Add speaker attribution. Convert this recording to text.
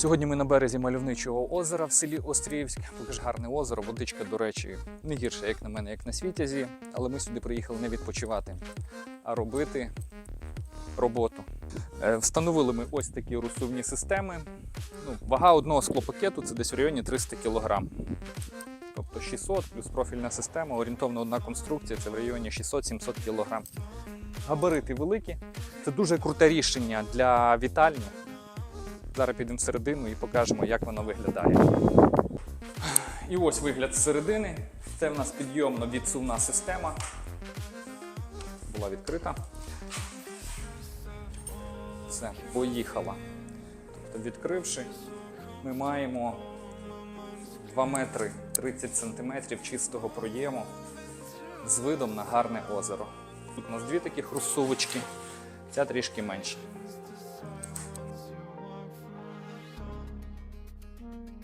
Speaker 1: Сьогодні ми на березі мальовничого озера в селі Острівськ. Дуже ж гарне озеро, водичка, до речі, не гірша, як на мене, як на світязі. Але ми сюди приїхали не відпочивати, а робити роботу. Е, Встановили ми ось такі розсувні системи. Ну, вага одного склопакету це десь в районі 300 кг. Тобто 600 плюс профільна система, орієнтовно одна конструкція це в районі 600-700 кг. Габарити великі. Це дуже круте рішення для вітальні. Зараз підемо всередину і покажемо, як воно виглядає. І ось вигляд зсередини. Це в нас підйомно-відсувна система. Була відкрита. Все, поїхала. Тобто, відкривши, ми маємо 2 метри 30 сантиметрів чистого проєму з видом на гарне озеро. Тут у нас дві таких розсувочки, ця трішки менша. Mm-hmm.